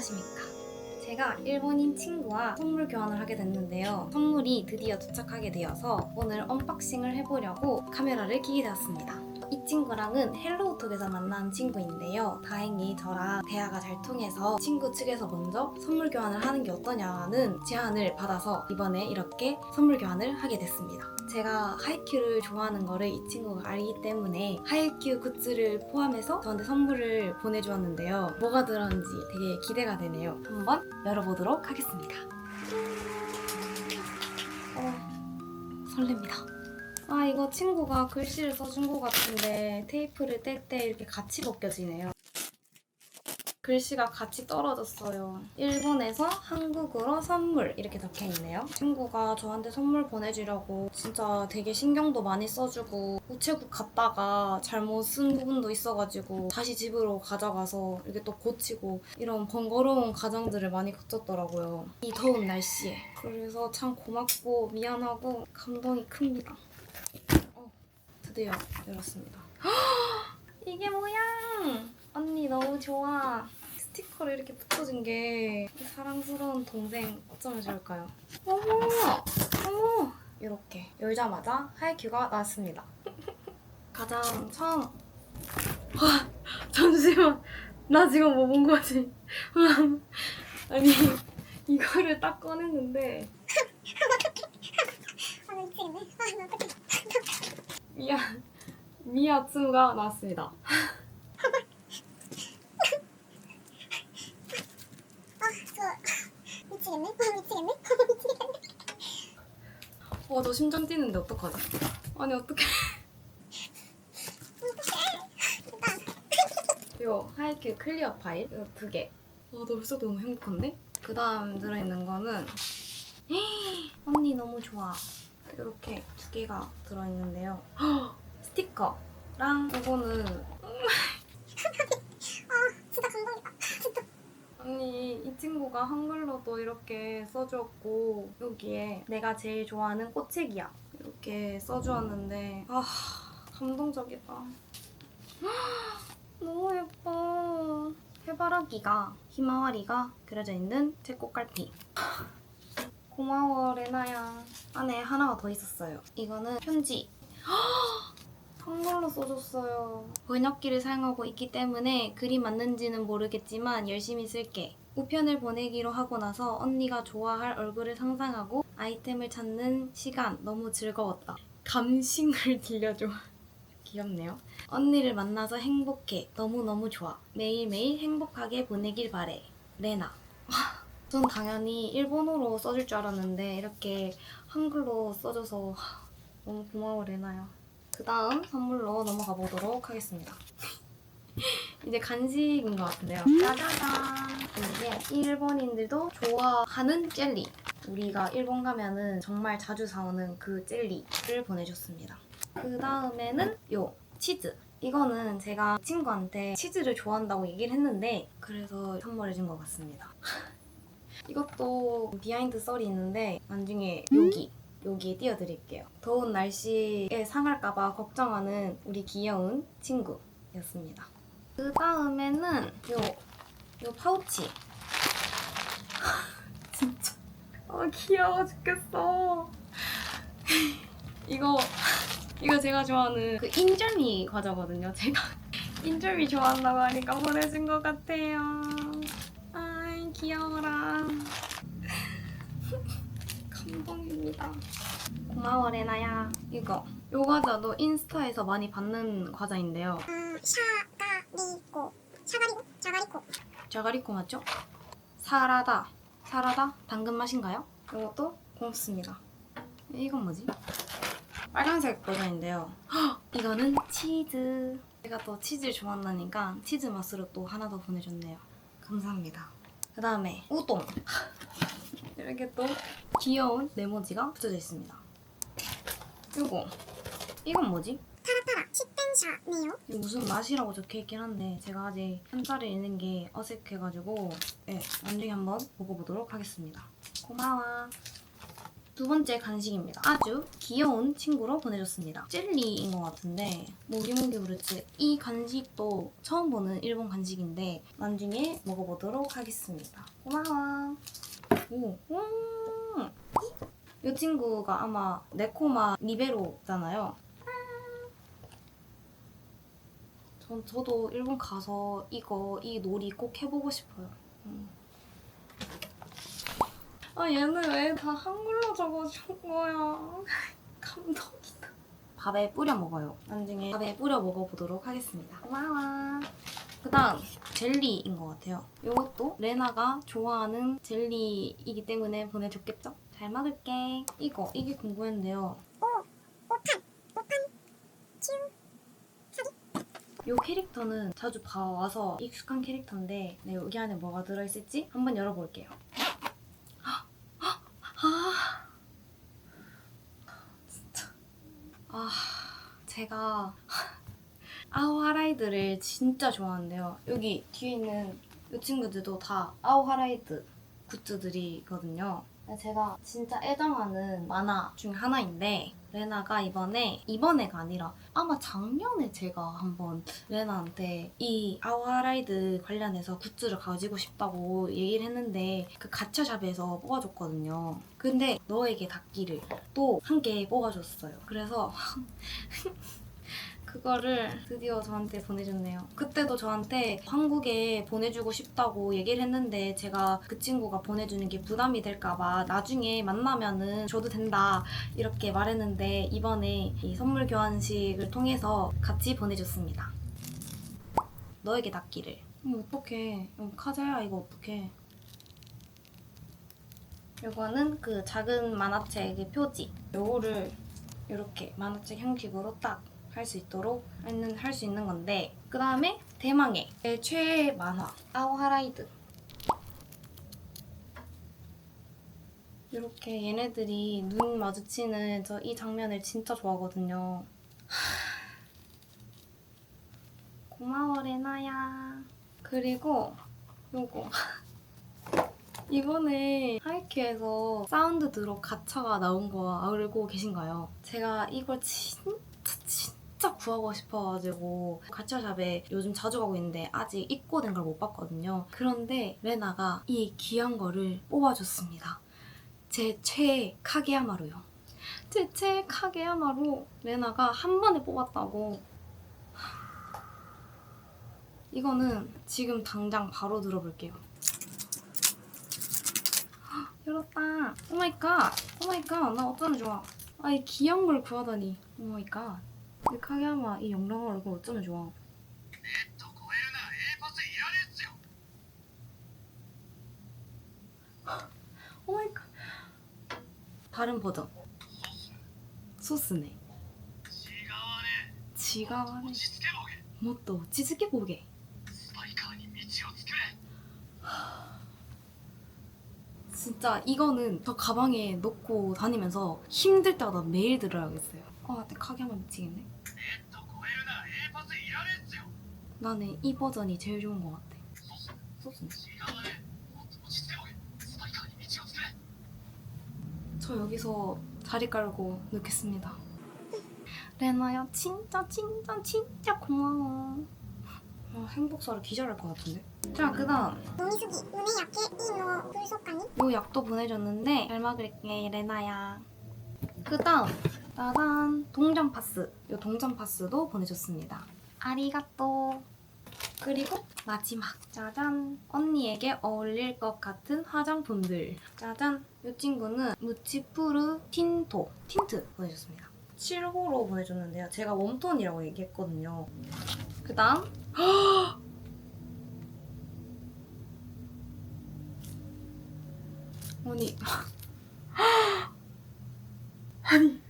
안녕하십니까. 제가 일본인 친구와 선물 교환을 하게 됐는데요. 선물이 드디어 도착하게 되어서 오늘 언박싱을 해보려고 카메라를 켜게 되었습니다. 이 친구랑은 헬로우톡에서 만난 친구인데요. 다행히 저랑 대화가 잘 통해서 친구 측에서 먼저 선물 교환을 하는 게 어떠냐는 제안을 받아서 이번에 이렇게 선물 교환을 하게 됐습니다. 제가 하이큐를 좋아하는 거를 이 친구가 알기 때문에 하이큐 굿즈를 포함해서 저한테 선물을 보내주었는데요. 뭐가 들었는지 되게 기대가 되네요. 한번 열어보도록 하겠습니다. 어, 설렙니다. 아 이거 친구가 글씨를 써준 것 같은데 테이프를 뗄 때 이렇게 같이 벗겨지네요. 글씨가 같이 떨어졌어요. 일본에서 한국으로 선물 이렇게 적혀 있네요. 친구가 저한테 선물 보내주려고 진짜 되게 신경도 많이 써주고 우체국 갔다가 잘못 쓴 부분도 있어가지고 다시 집으로 가져가서 이렇게 또 고치고 이런 번거로운 과정들을 많이 거쳤더라고요. 이 더운 날씨에. 그래서 참 고맙고 미안하고 감동이 큽니다. 어, 드디어 열었습니다. 이게 뭐야? 언니 너무 좋아. 스티커를 이렇게 붙여준 게 사랑스러운 동생 어쩌면 좋을까요? 어머! 어머! 이렇게 열자마자 하이큐가 나왔습니다. 가장 처음 와 잠시만 나 지금 뭐 본 거지? 아니 이거를 딱 꺼냈는데 아, 나 아, 나 어떡해. 미야 미야츠가 나왔습니다. 아, 저 미치겠네. 아, 미치겠네. 아, 미치겠네. 와저 심장 뛰는데 어떡하지? 아니 어떡해 요 하이큐 클리어 파일 이거 두 개. 와, 나 벌써 너무 행복한데? 그 다음 들어있는 거는 언니 너무 좋아. 이렇게 두 개가 들어있는데요. 스티커랑 이거는 진짜 감동이다. 진짜. 언니 이 친구가 한글로도 이렇게 써주었고 여기에 내가 제일 좋아하는 꽃책이야 이렇게 써주었는데 아 감동적이다 너무 예뻐 해바라기가 히마와리가 그려져 있는 제 꽃갈피 고마워 레나야 안에 하나가 더 있었어요 이거는 편지 한글로 써줬어요. 번역기를 사용하고 있기 때문에 글이 맞는지는 모르겠지만 열심히 쓸게. 우편을 보내기로 하고 나서 언니가 좋아할 얼굴을 상상하고 아이템을 찾는 시간 너무 즐거웠다. 감식을 들려줘. 귀엽네요. 언니를 만나서 행복해. 너무너무 좋아. 매일매일 행복하게 보내길 바래. 레나. 전 당연히 일본어로 써줄 줄 알았는데 이렇게 한글로 써줘서 너무 고마워 레나야. 그 다음 선물로 넘어가 보도록 하겠습니다. 이제 간식인 것 같은데요. 짜자잔! 이게 일본인들도 좋아하는 젤리. 우리가 일본 가면은 정말 자주 사오는 그 젤리를 보내줬습니다. 그 다음에는 요 치즈. 이거는 제가 친구한테 치즈를 좋아한다고 얘기를 했는데 그래서 선물해준 것 같습니다. 이것도 비하인드 썰이 있는데 나중에 여기 여기에 띄워드릴게요. 더운 날씨에 상할까봐 걱정하는 우리 귀여운 친구였습니다. 그 다음에는 요, 요 파우치. 진짜. 아, 귀여워 죽겠어. 이거, 이거 제가 좋아하는 그 인절미 과자거든요. 제가 인절미 좋아한다고 하니까 보내준 것 같아요. 귀여워라. 감동입니다. 고마워 레나야. 이거 요 과자도 인스타에서 많이 받는 과자인데요. 아, 샤가리코. 샤가리코? 자가리코. 자가리코 맞죠? 사라다. 사라다? 당근 맛인가요? 이것도 고맙습니다. 이건 뭐지? 빨간색 버전인데요. 헉! 이거는 치즈. 제가 또 치즈를 좋아한다니까 치즈 맛으로 또 하나 더 보내줬네요. 감사합니다. 그 다음에 우동. 이렇게 또 귀여운 네모지가 붙여져 있습니다. 이거 이건 뭐지? 타라타라. 이게 무슨 맛이라고 적혀있긴 한데 제가 아직 한자를 읽는 게 어색해가지고 네, 나중에 한번 먹어보도록 하겠습니다. 고마워. 두 번째 간식입니다. 아주 귀여운 친구로 보내줬습니다. 젤리인 것 같은데 뭐기 뭐기 그렇지. 이 간식도 처음 보는 일본 간식인데 나중에 먹어보도록 하겠습니다. 고마워. 오, 음. 이 친구가 아마 네코마 리베로잖아요. 전 저도 일본 가서 이거 이 놀이 꼭 해보고 싶어요. 음. 아 얘는 왜 다 한글로 적어준 거야? 감동이다. 밥에 뿌려 먹어요. 나중에 밥에 뿌려 먹어보도록 하겠습니다. 고마워. 그다음 젤리인 것 같아요. 이것도 레나가 좋아하는 젤리이기 때문에 보내줬겠죠? 잘 먹을게. 이거 이게 궁금했는데요. 오판 오판 큐 이 캐릭터는 자주 봐와서 익숙한 캐릭터인데 네, 여기 안에 뭐가 들어있을지 한번 열어볼게요. 아, 진짜. 아, 제가 아우 하라이드를 진짜 좋아하는데요. 여기 뒤에 있는 이 친구들도 다 아우 하라이드 굿즈들이거든요. 제가 진짜 애정하는 만화 중 하나인데 레나가 이번에 이번에가 아니라 아마 작년에 제가 한번 레나한테 이 아우하라이드 관련해서 굿즈를 가지고 싶다고 얘기를 했는데 그 가차샵에서 뽑아줬거든요. 근데 너에게 닿기를 또 한 개 뽑아줬어요. 그래서 그거를 드디어 저한테 보내줬네요. 그때도 저한테 한국에 보내주고 싶다고 얘기를 했는데 제가 그 친구가 보내주는 게 부담이 될까봐 나중에 만나면은 줘도 된다 이렇게 말했는데 이번에 이 선물 교환식을 통해서 같이 보내줬습니다. 너에게 닿기를. 음, 어떡해. 음, 카자야 이거 어떡해. 요거는 그 작은 만화책의 표지. 요거를 이렇게 만화책 형식으로 딱 할 수 있도록 하는 할 수 있는 건데 그 다음에 대망의 제 최애 만화 아우하라이드 이렇게 얘네들이 눈 마주치는 저 이 장면을 진짜 좋아하거든요. 고마워 레나야. 그리고 요거 이번에 하이큐에서 사운드 드롭 가차가 나온 거 알고 계신가요? 제가 이걸 진짜 구하고 싶어가지고 가차샵에 요즘 자주 가고 있는데 아직 입고 된 걸 못 봤거든요. 그런데 레나가 이 귀한 거를 뽑아줬습니다. 제 최애 카게야마루요. 제 최애 카게야마루 레나가 한 번에 뽑았다고 이거는 지금 당장 바로 들어볼게요. 열었다. 오마이갓. 오마이갓. 나 어쩌면 좋아. 아, 이 귀한 걸 구하다니. 오마이갓. 근데 카야마 이 영롱한 얼굴 어쩌면 좋아. 어, 오마이갓. 다른 버전. 소스네. 지가와네. 뭐또 지즈케 보게 진짜 이거는 저 가방에 넣고 다니면서 힘들 때마다 매일 들어야겠어요. 아, 근데 카게만 미치겠네. 나는 이 버전이 제일 좋은 것 같아. 저 여기서 자리 깔고 넣겠습니다. 레나야 진짜 진짜 진짜 고마워. 아, 행복사를 기절할 것 같은데. 자 그다음 노미수기 눈의 약계 이노 불속강이 요 약도 보내줬는데 잘 먹을게 레나야. 그다음 따단 동전 파스. 요 동전 파스도 보내줬습니다. 아리가또. 그리고 마지막. 짜잔. 언니에게 어울릴 것 같은 화장품들. 짜잔. 이 친구는 무치푸르 틴토. 틴트 보내줬습니다. 7호로 보내줬는데요. 제가 웜톤이라고 얘기했거든요. 그 다음. 아니. 아니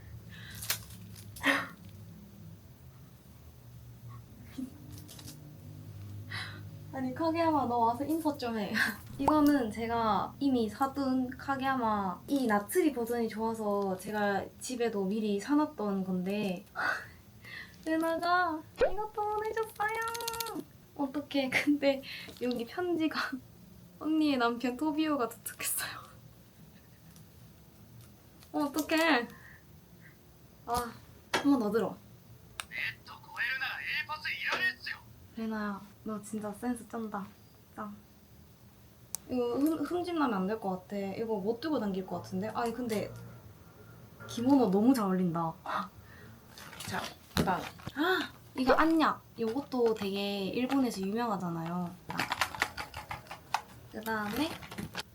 카게야마 너 와서 인사 좀 해. 이거는 제가 이미 사둔 카게야마 이 나츠리 버전이 좋아서 제가 집에도 미리 사놨던 건데 레나가 이것도 보내줬어요. 어떡해 근데 여기 편지가 언니의 남편 토비오가 도착했어요. 어, 어떡해. 아, 한 번 더 들어. ネット超えるなら A パスいらねえっすよ 레나야, 너 진짜 센스 쩐다. 짱. 이거 흠, 흠집 나면 안 될 것 같아. 이거 못 들고 다닐 것 같은데? 아니, 근데 기모노 너무 잘 어울린다. 자, 그 다음. 아, 이거 안약. 이것도 되게 일본에서 유명하잖아요. 그 다음에,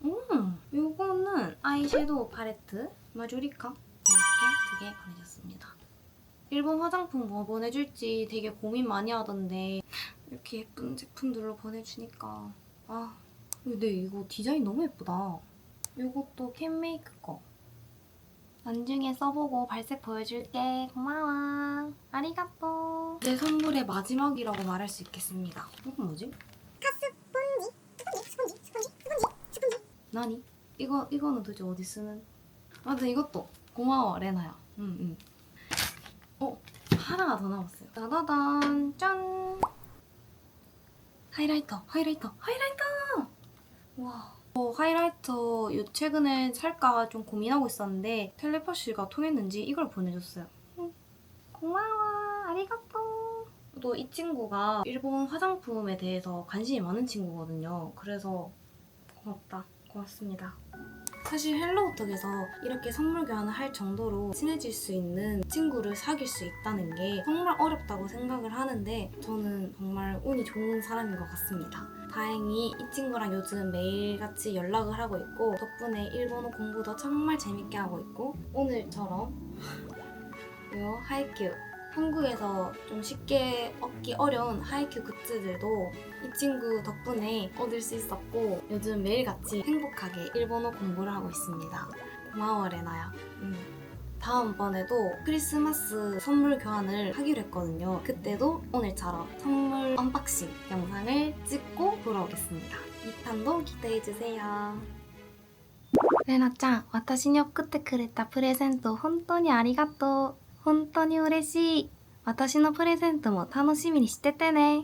음, 요거는 아이섀도우 팔레트 마조리카. 이렇게 두 개 보내줬습니다. 일본 화장품 뭐 보내줄지 되게 고민 많이 하던데 이렇게 예쁜 제품들로 보내주니까. 아 근데 이거 디자인 너무 예쁘다. 이것도 캔메이크 거. 나중에 써보고 발색 보여줄게. 고마워. 아리가또. 내 선물의 마지막이라고 말할 수 있겠습니다. 이건 뭐지? 스폰지. 스폰지 스폰지 스폰지 스폰지. 나니? 이거, 이거는 도대체 어디 쓰는? 아 근데 이것도. 고마워 레나야. 응응. 어? 하나가 더 남았어요. 따다단 짠 하이라이터 하이라이터 하이라이터 와 어, 하이라이터 요 최근에 살까 좀 고민하고 있었는데 텔레파시가 통했는지 이걸 보내줬어요 응. 고마워 아리가또 또 이 친구가 일본 화장품에 대해서 관심이 많은 친구거든요 그래서 고맙다. 고맙습니다. 사실 헬로우톡에서 이렇게 선물 교환을 할 정도로 친해질 수 있는 친구를 사귈 수 있다는 게 정말 어렵다고 생각을 하는데 저는 정말 운이 좋은 사람인 것 같습니다. 다행히 이 친구랑 요즘 매일같이 연락을 하고 있고 덕분에 일본어 공부도 정말 재밌게 하고 있고 오늘처럼 요 하이큐 한국에서 좀 쉽게 얻기 어려운 하이큐 굿즈들도 이 친구 덕분에 얻을 수 있었고 요즘 매일같이 행복하게 일본어 공부를 하고 있습니다. 고마워 레나야. 음. 다음번에도 크리스마스 선물 교환을 하기로 했거든요. 그때도 오늘처럼 선물 언박싱 영상을 찍고 돌아오겠습니다. 2탄도 기대해주세요. レナちゃん、私に送ってくれたプレゼント本当にありがとう。 本当に嬉しい。私のプレゼントも楽しみにしててね。